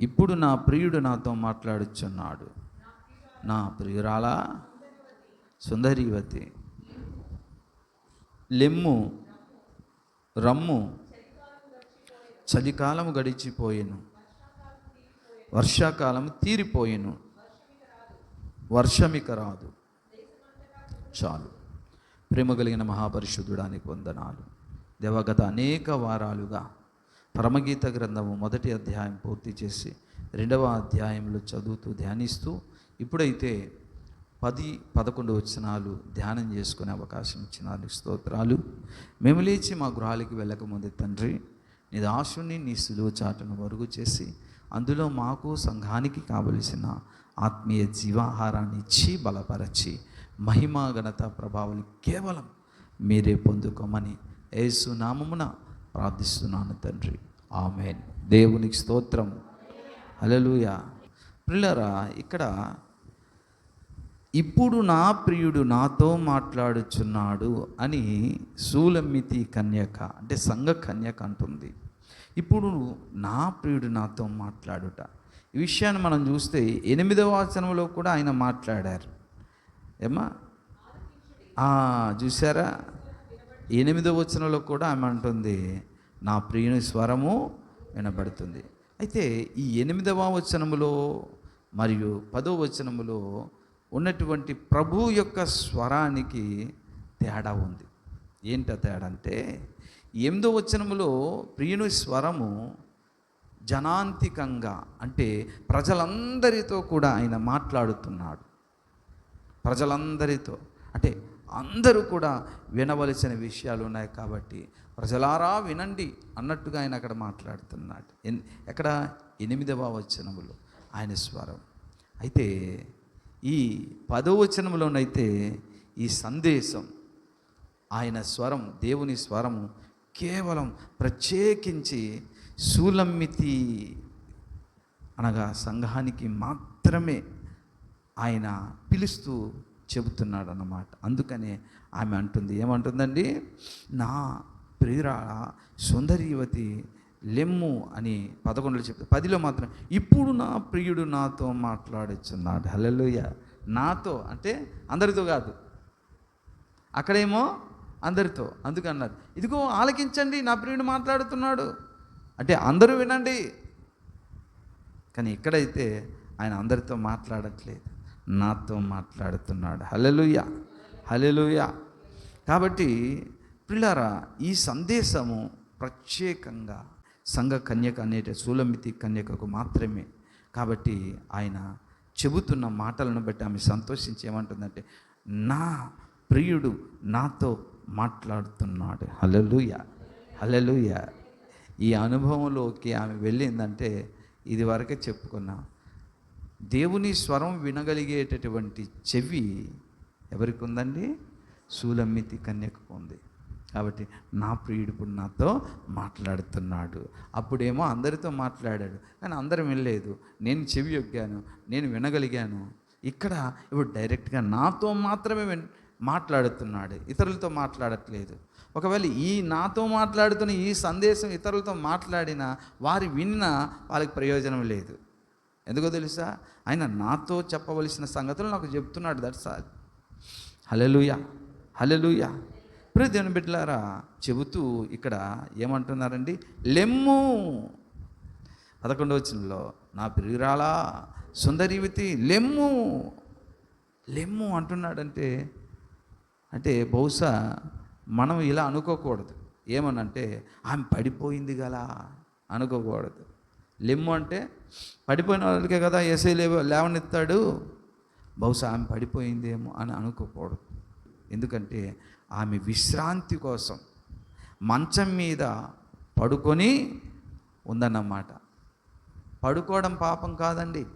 ఇప్పుడు నా ప్రియుడు నాతో మాట్లాడుచున్నాడు. నా ప్రియురాలా? సుందరీవతి. లెమ్ము రమ్ము చలికాలము గడిచిపోయేను. వర్షాకాలం తీరిపోయెను. వర్షమిక రాదు. చాలు. ప్రేమ కలిగిన మహాపరిశుద్ధుడానికి వందనాలు. దేవగత అనేక వారాలుగా పరమగీత గ్రంథము మొదటి అధ్యాయం పూర్తి చేసి రెండవ అధ్యాయంలో చదువుతూ ధ్యానిస్తూ ఇప్పుడైతే పది పదకొండు వచనాలు ధ్యానం చేసుకునే అవకాశం ఇచ్చిన స్తోత్రాలు. మేము లేచి మా గృహాలకి వెళ్ళకముందే తండ్రి నీ దాసుని నీ సులువ చాటును వరుగు చేసి అందులో మాకు సంఘానికి కావలసిన ఆత్మీయ జీవాహారాన్ని ఇచ్చి బలపరచి మహిమా ఘనత ప్రభావాలు కేవలం మీరే పొందుకోమని యేసు నామమున ప్రార్థిస్తున్నాను తండ్రి. ఆమెన్. దేవునికి స్తోత్రం. అలలుయ ప్రిల్లరా ఇక్కడ ఇప్పుడు నా ప్రియుడు నాతో మాట్లాడుచున్నాడు అని సూలమ్మితి కన్యక అంటే సంఘ కన్యక అంటుంది. ఇప్పుడు నా ప్రియుడు నాతో మాట్లాడుట. ఈ విషయాన్ని మనం చూస్తే ఎనిమిదవ వచనంలో కూడా ఆయన మాట్లాడారు. ఏమా చూసారా ఎనిమిదవ వచనంలో కూడా ఆమె అంటుంది నా ప్రియుని స్వరము వినబడుతుంది. అయితే ఈ ఎనిమిదవ వచనములో మరియు పదో వచనములో ఉన్నటువంటి ప్రభు యొక్క స్వరానికి తేడా ఉంది. ఏంట తేడా అంటే ఎనిమిదో వచనములో ప్రియుని స్వరము జనాంతికంగా అంటే ప్రజలందరితో కూడా ఆయన మాట్లాడుతున్నాడు. ప్రజలందరితో అంటే అందరూ కూడా వినవలసిన విషయాలు ఉన్నాయి కాబట్టి ప్రజలారా వినండి అన్నట్టుగా ఆయన అక్కడ మాట్లాడుతున్నాడు. ఎన్- ఎక్కడ? ఎనిమిదవ వచనములో ఆయన స్వరం. అయితే ఈ పదో వచనంలోనైతే ఈ సందేశం ఆయన స్వరం దేవుని స్వరము కేవలం ప్రత్యేకించి సూలమ్మితి అనగా సంఘానికి మాత్రమే ఆయన పిలుస్తూ చెబుతున్నాడు అన్నమాట అందుకనే ఆమె అంటుంది ఏమంటుందండి? నా ప్రియురాల సుందరీవతి లెమ్ము అని పదకొండులో చెప్తే పదిలో మాత్రం ఇప్పుడు నా ప్రియుడు నాతో మాట్లాడుచున్నాడు. హలలుయ నాతో అంటే అందరితో కాదు. అక్కడేమో అందరితో అందుకన్నారు. ఇదిగో ఆలకించండి నా ప్రియుడు మాట్లాడుతున్నాడు. అంటే అందరూ వినండి. కానీ ఇక్కడైతే ఆయన అందరితో మాట్లాడట్లేదు. నాతో మాట్లాడుతున్నాడు. హలెలుయ హలెలుయ కాబట్టి పిల్లారా ఈ సందేశము ప్రత్యేకంగా సంఘ కన్యక అనేట సూలమితి కన్యకకు మాత్రమే. కాబట్టి ఆయన చెబుతున్న మాటలను బట్టి ఆమె సంతోషించి ఏమంటుందంటే నా ప్రియుడు నాతో మాట్లాడుతున్నాడు. హలలుయ హలలుయ ఈ అనుభవంలోకి ఆమె వెళ్ళిందంటే ఇది వరకే చెప్పుకున్నాం దేవుని స్వరం వినగలిగేటటువంటి చెవి ఎవరికి ఉందండి సూలమ్మితి కన్యకు ఉంది కాబట్టి నా ప్రియుడు ఇప్పుడు నాతో మాట్లాడుతున్నాడు. అప్పుడేమో అందరితో మాట్లాడాడు. కానీ అందరం వినలేదు. నేను చెవి యొగ్గాను నేను వినగలిగాను. ఇక్కడ ఇప్పుడు డైరెక్ట్గా నాతో మాత్రమే విన్ మాట్లాడుతున్నాడు. ఇతరులతో మాట్లాడట్లేదు. ఒకవేళ ఈ నాతో మాట్లాడుతున్న ఈ సందేశం ఇతరులతో మాట్లాడినా వారి విన్నా వాళ్ళకి ప్రయోజనం లేదు. ఎందుకో తెలుసా? ఆయన నాతో చెప్పవలసిన సంగతులు నాకు చెప్తున్నాడు. దట్స్ ఆల్ హలెలుయా హలెలుయా ఇప్పుడు దేవుని బిడ్డలారా చెబుతూ ఇక్కడ ఏమంటున్నారండి? లెమ్ము. పదకొండవ వచనంలో నా ప్రియురాలా సుందరీవతి లెమ్ము. లెమ్ము అంటున్నాడంటే అంటే బహుశా మనం ఇలా అనుకోకూడదు. ఏమనంటే ఆమె పడిపోయింది గలా అనుకోకూడదు. లెమ్ము అంటే పడిపోయిన వాళ్ళకే కదా ఎస్ఐ లేవ లేవనెత్తాడు. బహుశా ఆమె పడిపోయిందేమో అని అనుకోకూడదు. ఎందుకంటే ఆమె విశ్రాంతి కోసం మంచం మీద పడుకొని ఉందన్నమాట. పడుకోవడం పాపం కాదండి.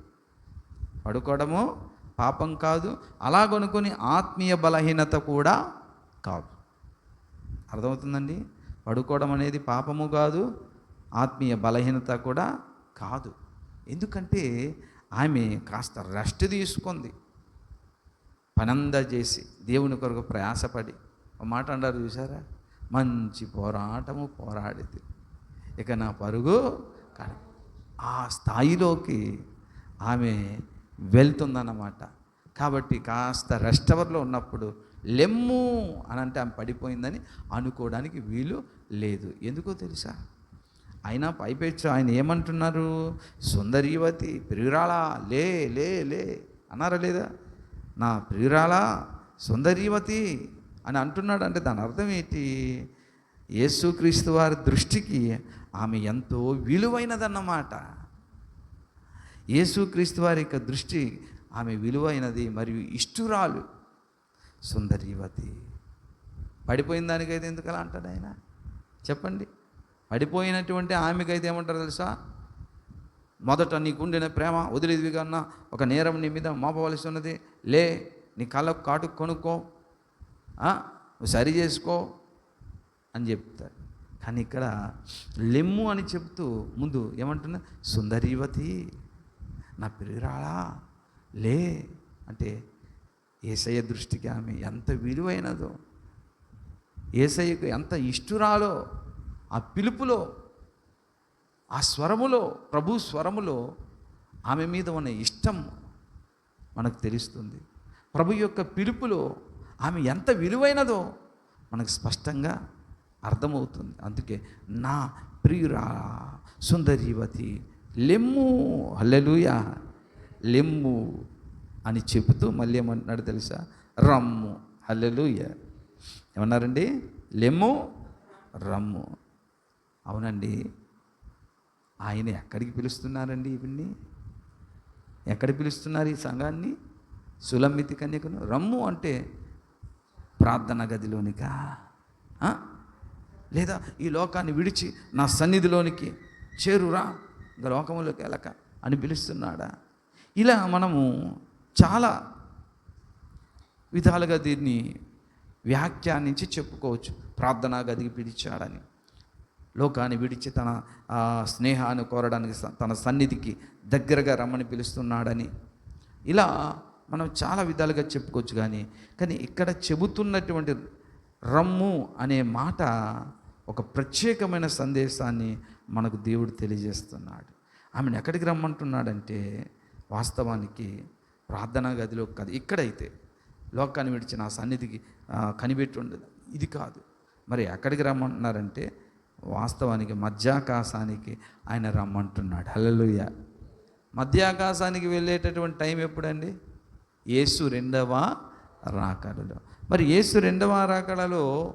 పడుకోవడము పాపం కాదు. అలాగనుకొని ఆత్మీయ బలహీనత కూడా కాదు. అర్థమవుతుందండి? పడుకోవడం అనేది పాపము కాదు ఆత్మీయ బలహీనత కూడా కాదు. ఎందుకంటే ఆమె కాస్త రెస్ట్ తీసుకుంది. పనందా చేసి దేవుని కొరకు ప్రయాసపడి ఒక మాట అంటారు చూసారా మంచి పోరాటము పోరాడింది ఇక నా పరుగు కడ ఆ స్థాయిలోకి ఆమె వెళ్తుందన్నమాట. కాబట్టి కాస్త రెస్ట్ అవర్లో ఉన్నప్పుడు లెమ్ము అని అంటే ఆమె పడిపోయిందని అనుకోవడానికి వీలు లేదు. ఎందుకో తెలుసా? అయినా పైపెచ్చు. ఆయన ఏమంటున్నారు? సుందరీవతి ప్రియురాలా? లే లే లే. అన్నారా లేదా? నా ప్రియురాలా సుందరీవతి అని అంటున్నాడు అంటే దాని అర్థం ఏంటి? యేసుక్రీస్తు వారి దృష్టికి ఆమె ఎంతో విలువైనదన్నమాట. యేసుక్రీస్తు వారి యొక్క దృష్టి ఆమె విలువైనది మరియు ఇష్టురాలు సుందరీవతి. పడిపోయిన దానికైతే ఎందుకలా అంటాడు ఆయన? చెప్పండి. పడిపోయినటువంటి ఆమెకైతే ఏమంటారు తెలుసా? మొదట నీకుండిన ప్రేమ వదిలేదివి కన్నా ఒక నేరం నీ మీద మోపవలసి ఉన్నది. లే నీ కళ్ళకు కాటు కొనుక్కో. నువ్వు సరి చేసుకో అని చెప్తారు. కానీ ఇక్కడ లెమ్ము అని చెప్తూ ముందు ఏమంటున్నా? సుందరీవతి నా ప్రియురాలా లే అంటే ఏసయ్య దృష్టికి ఆమె ఎంత విలువైనదో ఏసయ్యకు ఎంత ఇష్టురాలో ఆ పిలుపులో ఆ స్వరములో ప్రభు స్వరములో ఆమె మీద ఉన్న ఇష్టం మనకు తెలుస్తుంది. ప్రభు యొక్క పిలుపులో ఆమె ఎంత విలువైనదో మనకు స్పష్టంగా అర్థమవుతుంది. అందుకే నా ప్రియురా సుందరీవతి లెమ్ము హల్లెలూయా లెమ్ము అని చెబుతూ మళ్ళీ ఏమంటున్నాడు తెలుసా? రమ్ము హల్లెలూయ. ఏమన్నారండి? లెమ్ము రమ్ము. అవునండి. ఆయన ఎక్కడికి పిలుస్తున్నారండి ఇవన్నీ ఎక్కడ పిలుస్తున్నారు ఈ సంఘాన్ని? సులమ్మితి కన్యకను? రమ్ము అంటే ప్రార్థన గదిలోనికా? లేదా ఈ లోకాన్ని విడిచి నా సన్నిధిలోనికి చేరురా ఇంకా లోకంలోకి వెళ్ళక అని పిలుస్తున్నాడా? ఇలా మనము చాలా విధాలుగా దీన్ని వ్యాఖ్యానించి చెప్పుకోవచ్చు. ప్రార్థనా గదికి పిలిచాడని. లోకాన్ని విడిచి తన స్నేహాన్ని కోరడానికి స- తన సన్నిధికి దగ్గరగా రమ్మని పిలుస్తున్నాడని. ఇలా మనం చాలా విధాలుగా చెప్పుకోవచ్చు కానీ కానీ ఇక్కడ చెబుతున్నటువంటి రమ్ము అనే మాట ఒక ప్రత్యేకమైన సందేశాన్ని మనకు దేవుడు తెలియజేస్తున్నాడు. ఆమెను ఎక్కడికి రమ్మంటున్నాడంటే వాస్తవానికి ప్రార్థనా గదిలో కాదు ఇక్కడైతే లోకాన్ని విడిచి నా సన్నిధికి కనిపెట్టి ఉండదు. ఇది కాదు. మరి ఎక్కడికి రమ్మంటున్నారంటే వాస్తవానికి మధ్యాకాశానికి ఆయన రమ్మంటున్నాడు. హలలుయ మధ్యాకాశానికి వెళ్ళేటటువంటి టైం ఎప్పుడండి? యేసు రెండవ రాకడలో. మరి యేసు రెండవ రాకడలో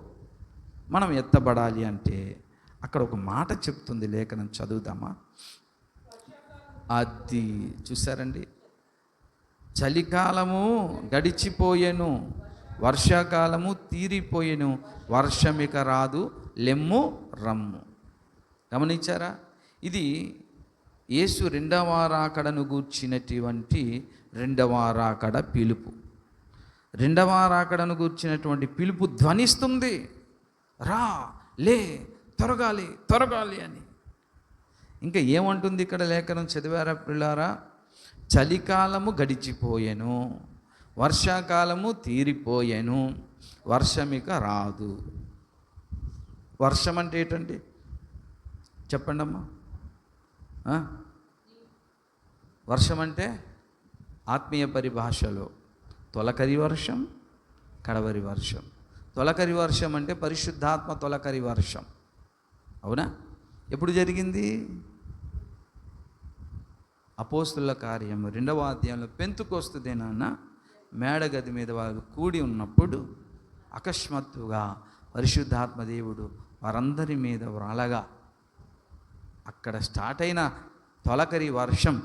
మనం ఎత్తబడాలి అంటే అక్కడ ఒక మాట చెప్తుంది లేఖనం చదువుదామా? అది చూసారండి చలికాలము గడిచిపోయెను వర్షాకాలము తీరిపోయెను వర్షమిక రాదు లెమ్ము రమ్ము. గమనించారా? ఇది యేసు రెండవ రాకడను గూర్చినటువంటి రెండవ రాకడ పిలుపు. రెండవ రాకడను గూర్చినటువంటి పిలుపు ధ్వనిస్తుంది. రా లే త్వరగాలి త్వరగాలి అని. ఇంకా ఏమంటుంది ఇక్కడ లేఖనం చదివారా పిల్లారా? చలికాలము గడిచిపోయెను వర్షాకాలము తీరిపోయెను వర్షమిక రాదు. వర్షం అంటే ఏంటండి? చెప్పండి అమ్మా వర్షం అంటే ఆత్మీయ పరిభాషలో తొలకరి వర్షం కడవరి వర్షం. తొలకరి వర్షం అంటే పరిశుద్ధాత్మ తొలకరి వర్షం. అవునా? ఎప్పుడు జరిగింది? అపోస్తుల కార్యం రెండవ అధ్యాయంలో పెంతుకొస్తుంది నాన్న మేడగది మీద వాళ్ళు కూడి ఉన్నప్పుడు అకస్మాత్తుగా పరిశుద్ధాత్మ దేవుడు వారందరి మీద వ్రాలగా. అక్కడ స్టార్ట్ అయిన తొలకరి వర్షం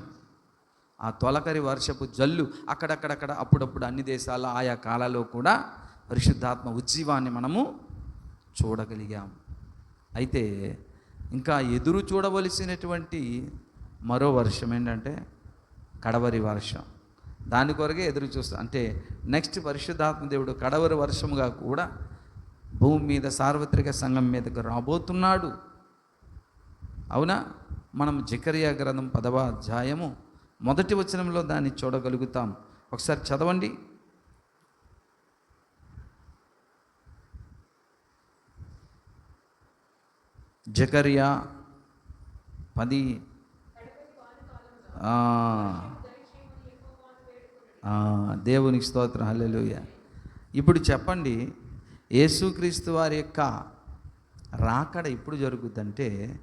ఆ తొలకరి వర్షపు జల్లు అక్కడక్కడక్కడ అప్పుడప్పుడు అన్ని దేశాల ఆయా కాలాల్లో కూడా పరిశుద్ధాత్మ ఉజ్జీవాన్ని మనము చూడగలిగాం. అయితే ఇంకా ఎదురు చూడవలసినటువంటి మరో వర్షం ఏంటంటే కడవరి వర్షం. దాని కొరకే ఎదురు చూస్తాం అంటే నెక్స్ట్ పరిశుద్ధాత్మ దేవుడు కడవరి వర్షముగా కూడా భూమి మీద సార్వత్రిక సంఘం మీదకు రాబోతున్నాడు. అవునా? మనం జకరియా గ్రంథం పదవ అధ్యాయము మొదటి వచనంలో దాన్ని చూడగలుగుతాం. ఒకసారి చదవండి. జకరియా పది దేవునికి స్తోత్రం. హల్లెలుయ. ఇప్పుడు చెప్పండి యేసుక్రీస్తు వారి యొక్క రాకడ ఇప్పుడు జరుగుద్దంటే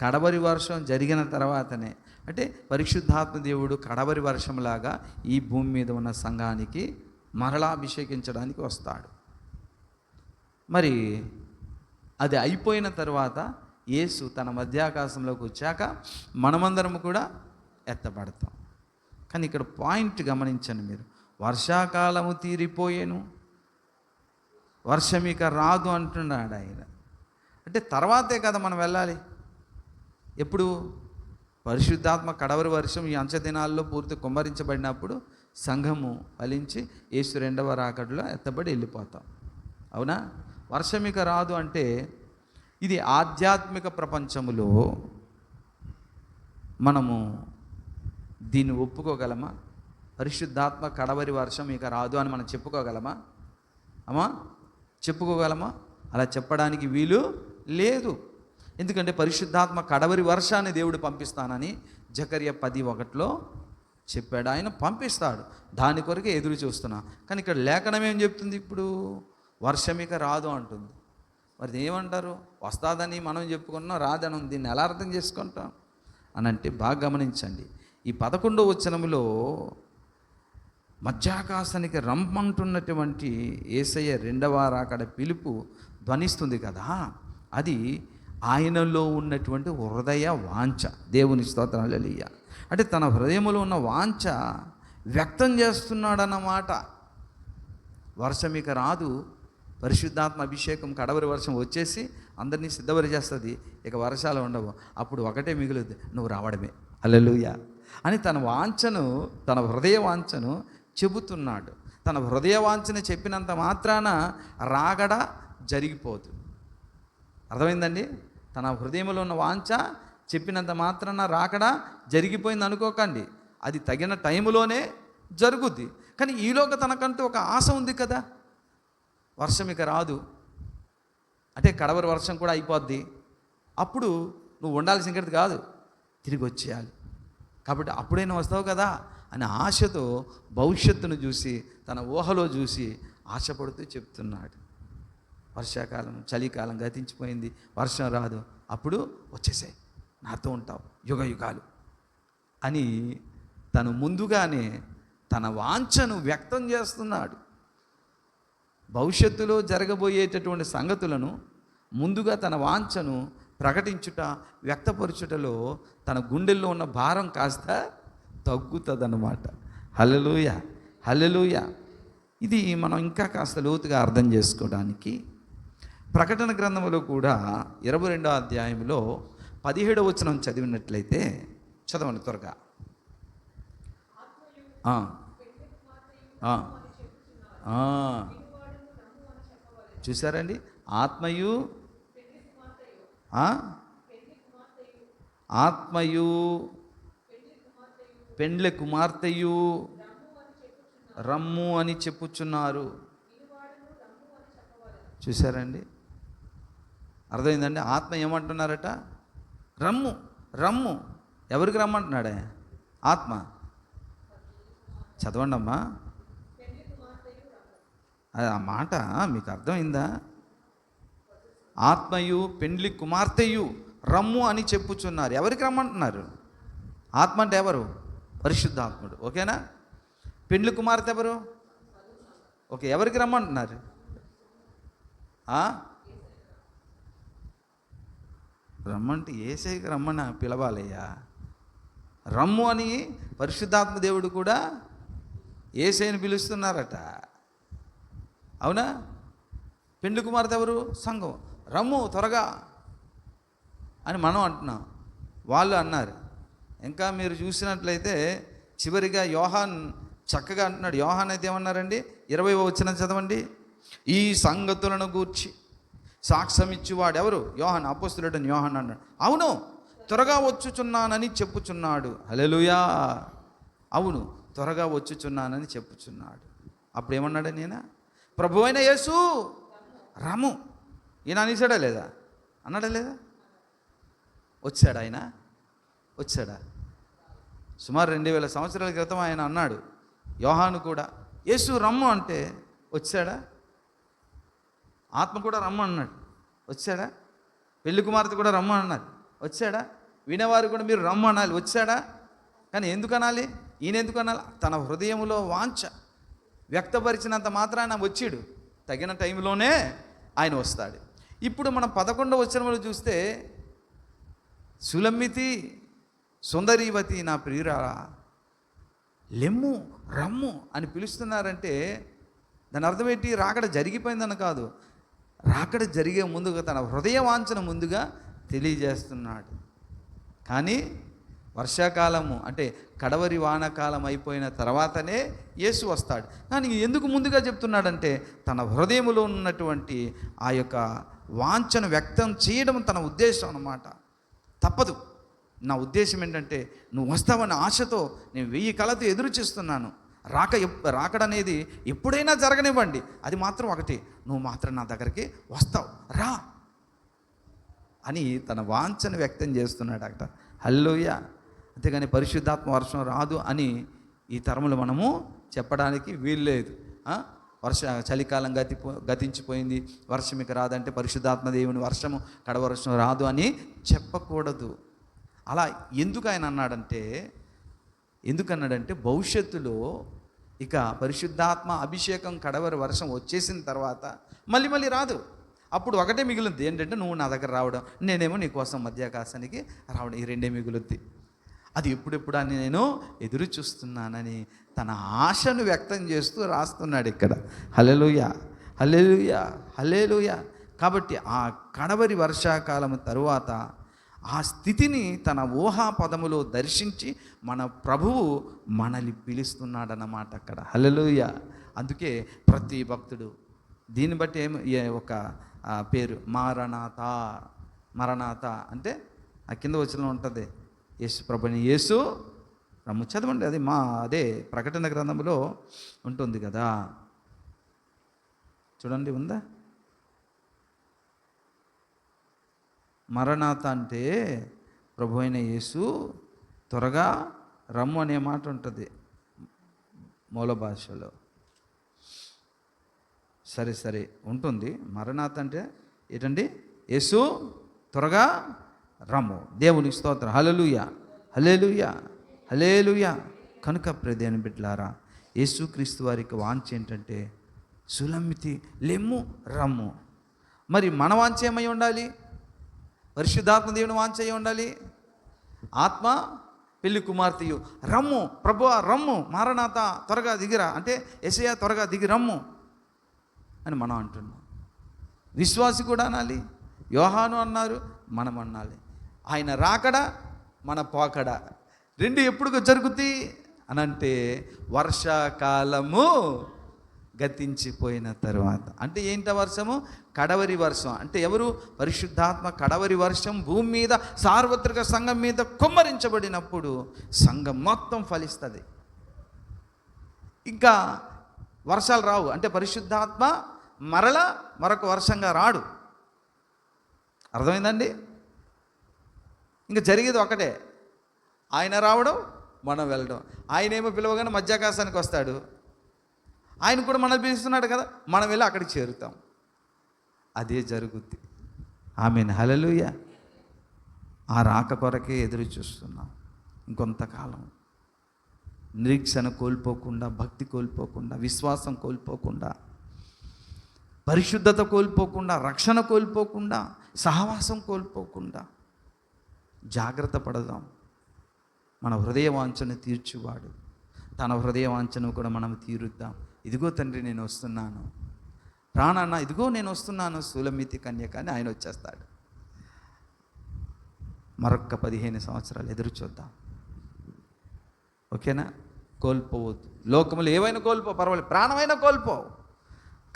కడవరి వర్షం జరిగిన తర్వాతనే. అంటే పరిశుద్ధాత్మ దేవుడు కడవరి వర్షంలాగా ఈ భూమి మీద ఉన్న సంఘానికి మరలా అభిషేకించడానికి వస్తాడు. మరి అది అయిపోయిన తర్వాత యేసు తన మధ్యాకాశంలోకి వచ్చాక మనమందరం కూడా ఎత్తబడతాం. కానీ ఇక్కడ పాయింట్ గమనించండి మీరు. వర్షాకాలము తీరిపోయేను వర్షం ఇక రాదు అంటున్నాడు ఆయన. అంటే తర్వాతే కదా మనం వెళ్ళాలి. ఎప్పుడు? పరిశుద్ధాత్మ కడవరి వర్షం ఈ అంచదినాల్లో పూర్తి కుమ్మరించబడినప్పుడు సంఘము ఫలించి యేసు రెండవ రాకడలో ఎత్తబడి వెళ్ళిపోతాం. అవునా? వర్షం ఇక రాదు అంటే ఇది ఆధ్యాత్మిక ప్రపంచములో మనము దీన్ని ఒప్పుకోగలమా? పరిశుద్ధాత్మ కడవరి వర్షం ఇక రాదు అని మనం చెప్పుకోగలమా? అమ్మా? చెప్పుకోగలమా? అలా చెప్పడానికి వీలు లేదు. ఎందుకంటే పరిశుద్ధాత్మ కడవరి వర్షాన్ని దేవుడు పంపిస్తానని జకర్య పది ఒకటిలో చెప్పాడు. ఆయన పంపిస్తాడు. దాని కొరకే ఎదురు చూస్తున్నా. కానీ ఇక్కడ లేఖనం ఏం చెప్తుంది ఇప్పుడు? వర్షం ఇక రాదు అంటుంది. మరి ఏమంటారు? వస్తాదని మనం చెప్పుకున్నాం రాదని. దీన్ని ఎలా అర్థం చేసుకుంటాం? అని అంటే బాగా గమనించండి. ఈ పదకొండో వచనములో మధ్యాకాశానికి రమ్మంటున్నటువంటి ఏసయ్య రెండవ రాకడ పిలుపు ధ్వనిస్తుంది కదా. అది ఆయనలో ఉన్నటువంటి హృదయ వాంఛ. దేవుని స్తోత్రాలయ్య అంటే తన హృదయంలో ఉన్న వాంఛ వ్యక్తం చేస్తున్నాడన్నమాట. వర్షం ఇక రాదు. పరిశుద్ధాత్మ అభిషేకం కడవరి వర్షం వచ్చేసి అందరినీ సిద్ధపరిచేస్తుంది. ఇక వర్షాలు ఉండవు. అప్పుడు ఒకటే మిగులుద్ది. నువ్వు రావడమే. అల్లెలుయ అని తన వాంఛను తన హృదయ వాంఛను చెబుతున్నాడు. తన హృదయ వాంఛను చెప్పినంత మాత్రాన రాగడ జరిగిపోదు. అర్థమైందండి? తన హృదయంలో ఉన్న వాంఛ చెప్పినంత మాత్రాన రాకడా జరిగిపోయింది అనుకోకండి. అది తగిన టైంలోనే జరుగుద్ది. కానీ ఈలోగా తనకంటూ ఒక ఆశ ఉంది కదా? వర్షం ఇక రాదు. అంటే కడవరి వర్షం కూడా అయిపోద్ది. అప్పుడు నువ్వు ఉండాల్సిన కాదు తిరిగి వచ్చేయాలి. కాబట్టి అప్పుడైనా వస్తావు కదా? అని ఆశతో భవిష్యత్తును చూసి తన ఊహలో చూసి ఆశపడుతూ చెప్తున్నాడు. వర్షాకాలం చలికాలం గతించిపోయింది వర్షం రాదు అప్పుడు వచ్చేసాయి నాతో ఉంటావు యుగ యుగాలు అని తను ముందుగానే తన వాంఛను వ్యక్తం చేస్తున్నాడు. భవిష్యత్తులో జరగబోయేటటువంటి సంగతులను ముందుగా తన వాంఛను ప్రకటించుట వ్యక్తపరచుటలో తన గుండెల్లో ఉన్న భారం కాస్త తగ్గుతుందన్నమాట. హల్లెలూయ హల్లెలూయ. ఇది మనం ఇంకా కాస్త లోతుగా అర్థం చేసుకోవడానికి ప్రకటన గ్రంథంలో కూడా ఇరవై రెండో అధ్యాయంలో పదిహేడవ వచనం చదివినట్లయితే చదవండి త్వరగా. చూసారండి? ఆత్మయు ఆత్మయు పెండ్ల కుమార్తెయు రమ్ము అని చెప్పుచున్నారు. చూసారండి అర్థమైందండి? ఆత్మ ఏమంటున్నారట? రమ్ము రమ్ము. ఎవరికి రమ్మంటున్నాడే? ఆత్మ. చదవండి అమ్మా అది ఆ మాట మీకు అర్థమైందా? ఆత్మయు పెండ్లి కుమార్తెయు రమ్ము అని చెప్పుచున్నారు. ఎవరికి రమ్మంటున్నారు? ఆత్మ అంటే ఎవరు? పరిశుద్ధాత్ముడు. ఓకేనా? పెండ్లి కుమార్తె ఎవరు? ఓకే ఎవరికి రమ్మంటున్నారు? రమ్మంటే ఏసైకి రమ్మని పిలవాలయ్యా. రమ్ము అని పరిశుద్ధాత్మ దేవుడు కూడా ఏసైని పిలుస్తున్నారట. అవునా? పెండ్లి కుమార్తె ఎవరు? సంఘం. రమ్ము త్వరగా అని మనం అంటున్నాం. వాళ్ళు అన్నారు. ఇంకా మీరు చూసినట్లయితే చివరిగా యోహాన్ చక్కగా అంటున్నాడు. యోహాన్ అయితే ఏమన్నారండి? ఇరవై వచ్చిన చదవండి. ఈ సంగతులను గూర్చి సాక్ష్యం ఇచ్చేవాడు ఎవరు? యోహాన్ అపోస్తులుడని యోహాన్ అన్నాడు. అవును త్వరగా వచ్చుచున్నానని చెప్పుచున్నాడు. హలెలుయా అవును త్వరగా వచ్చుచున్నానని చెప్పుచున్నాడు. అప్పుడు ఏమన్నాడు నేను? ప్రభు అయిన యేసు! రాము! ఈయన అనేసాడా లేదా? అన్నాడా లేదా? వచ్చాడా ఆయన? వచ్చాడా? సుమారు రెండు వేల సంవత్సరాల క్రితం ఆయన అన్నాడు యోహాను కూడా యేసు రమ్ము అంటే వచ్చాడా? ఆత్మ కూడా రమ్ము అన్నాడు వచ్చాడా? పెళ్ళి కుమార్తె కూడా రమ్ము అన్నాడు వచ్చాడా? వినేవారు కూడా మీరు రమ్ము అనాలి వచ్చాడా? కానీ ఎందుకు అనాలి? ఈయన ఎందుకు అనాలి? తన హృదయంలో వాంఛ వ్యక్తపరిచినంత మాత్రాన వచ్చాడు. తగిన టైంలోనే ఆయన వస్తాడు. ఇప్పుడు మనం పదకొండవ వచ్చిన చూస్తే సులమ్మితి సుందరీవతి నా ప్రియురాలా లెమ్ము రమ్ము అని పిలుస్తున్నారంటే దాని అర్థం ఏంటి? రాకడ జరిగిపోయిందని కాదు. రాకడ జరిగే ముందుగా తన హృదయ వాంఛన ముందుగా తెలియజేస్తున్నాడు. కానీ వర్షాకాలము అంటే కడవరి వానకాలం అయిపోయిన తర్వాతనే యేసు వస్తాడు. కానీ ఎందుకు ముందుగా చెప్తున్నాడంటే తన హృదయములో ఉన్నటువంటి ఆ యొక్క వాంఛను వ్యక్తం చేయడం తన ఉద్దేశం అన్నమాట. తప్పదు. నా ఉద్దేశం ఏంటంటే నువ్వు వస్తావన్న ఆశతో నేను వెయ్యి కళతో ఎదురు చూస్తున్నాను. రాక రాకడనేది ఎప్పుడైనా జరగనివ్వండి. అది మాత్రం ఒకటి. నువ్వు మాత్రం నా దగ్గరికి వస్తావు. రా అని తన వాంఛను వ్యక్తం చేస్తున్నాడు అక్కడ హల్లోయ అంతేగాని పరిశుద్ధాత్మ వర్షం రాదు అని ఈ తరములు మనము చెప్పడానికి వీల్లేదు వర్ష చలికాలం గతి గతించిపోయింది. వర్షం ఇక రాదంటే పరిశుద్ధాత్మ దేవుని వర్షము కడవర్షం రాదు అని చెప్పకూడదు. అలా ఎందుకు ఆయన అన్నాడంటే ఎందుకన్నాడంటే భవిష్యత్తులో ఇక పరిశుద్ధాత్మ అభిషేకం కడవరి వర్షం వచ్చేసిన తర్వాత మళ్ళీ మళ్ళీ రాదు. అప్పుడు ఒకటే మిగులుద్ది. ఏంటంటే నువ్వు నా దగ్గర రావడం నేనేమో నీ కోసం మధ్యాకాశానికి రావడం ఈ రెండే మిగులుద్ది. అది ఎప్పుడెప్పుడు అని నేను ఎదురు చూస్తున్నానని తన ఆశను వ్యక్తం చేస్తూ రాస్తున్నాడు ఇక్కడ. హలెలుయ హలెలుయ హలేలుయ కాబట్టి ఆ కడవరి వర్షాకాలం తరువాత ఆ స్థితిని తన ఊహా పదములో దర్శించి మన ప్రభువు మనల్ని పిలుస్తున్నాడన్నమాట అక్కడ. హలలుయ అందుకే ప్రతి భక్తుడు దీన్ని బట్టి ఏం ఒక పేరు మారణాత మరణాత అంటే ఆ కింద వచ్చిన ఉంటుంది. యేసు ప్రభుని యేసు రమ్ము చదవండి అది మా అదే ప్రకటన గ్రంథంలో ఉంటుంది కదా. చూడండి ఉందా? మరణాత అంటే ప్రభు అయిన యేసు త్వరగా రమ్ము అనే మాట ఉంటుంది మూల భాషలో. సరే సరే ఉంటుంది. మరణాత అంటే ఏంటండి? యేసు త్వరగా రమ్ము. దేవుని స్తోత్రం. హలలుయ హలేలుయ హలేలుయ కనుక ప్రదేని బిడ్లారా యేసుక్రీస్తు వారికి వాంఛ ఏంటంటే సులమితి లెమ్ము రమ్ము. మరి మన వాంఛ ఏమై ఉండాలి? పరిశుద్ధాత్మ దేవుని వాంఛ ఉండాలి. ఆత్మ పెళ్ళి కుమార్తెయు. రమ్ము ప్రభు రమ్ము. మారనాథ త్వరగా దిగిరా. అంటే ఎసయ త్వరగా దిగి రమ్ము అని మనం అంటున్నాం. విశ్వాసి కూడా అనాలి. యోహాను అన్నారు మనం అనాలి. ఆయన రాకడ మన పోకడ. రెండు ఎప్పుడు జరుగుతాయి? అనంటే వర్షాకాలము. గతించిపోయిన తర్వాత. అంటే ఏంట వర్షము? కడవరి వర్షం. అంటే ఎవరు? పరిశుద్ధాత్మ కడవరి వర్షం భూమి మీద సార్వత్రిక సంఘం మీద కుమ్మరించబడినప్పుడు సంఘం మొత్తం ఫలిస్తుంది. ఇంకా వర్షాలు రావు. అంటే పరిశుద్ధాత్మ మరల మరొక వర్షంగా రాడు. అర్థమైందండి? ఇంకా జరిగేది ఒకటే. ఆయన రావడం మనం వెళ్ళడం. ఆయన ఏమో పిలవగానే మధ్యాకాశానికి వస్తాడు. ఆయన కూడా మనల్ని పిలుస్తున్నాడు కదా మనం వెళ్ళి అక్కడికి చేరుతాం. అదే జరుగుద్ది. ఆమె హలలుయ ఆ రాక కొరకే ఎదురు చూస్తున్నాం. ఇంకొంతకాలం నిరీక్షణ కోల్పోకుండా భక్తి కోల్పోకుండా విశ్వాసం కోల్పోకుండా పరిశుద్ధత కోల్పోకుండా రక్షణ కోల్పోకుండా సహవాసం కోల్పోకుండా జాగ్రత్త పడదాం. మన హృదయ వాంఛను తీర్చువాడు. తన హృదయ వాంఛను కూడా మనం తీరుద్దాం. ఇదిగో తండ్రి నేను వస్తున్నాను. ప్రాణాన్న ఇదిగో నేను వస్తున్నాను సూలమితి కన్యక అని ఆయన వచ్చేస్తాడు. మరొక్క పదిహేను సంవత్సరాలు ఎదురు చూద్దాం. ఓకేనా? కోల్పోవద్దు. లోకములు ఏవైనా కోల్పో పర్వాలేదు. ప్రాణమైనా కోల్పో.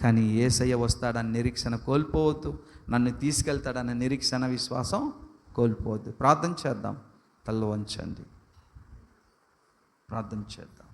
కానీ ఏసయ్య వస్తాడని నిరీక్షణ కోల్పోవద్దు. నన్ను తీసుకెళ్తాడన్న నిరీక్షణ విశ్వాసం కోల్పోవద్దు. ప్రార్థన చేద్దాం. తల్ల వంచండి. ప్రార్థన చేద్దాం.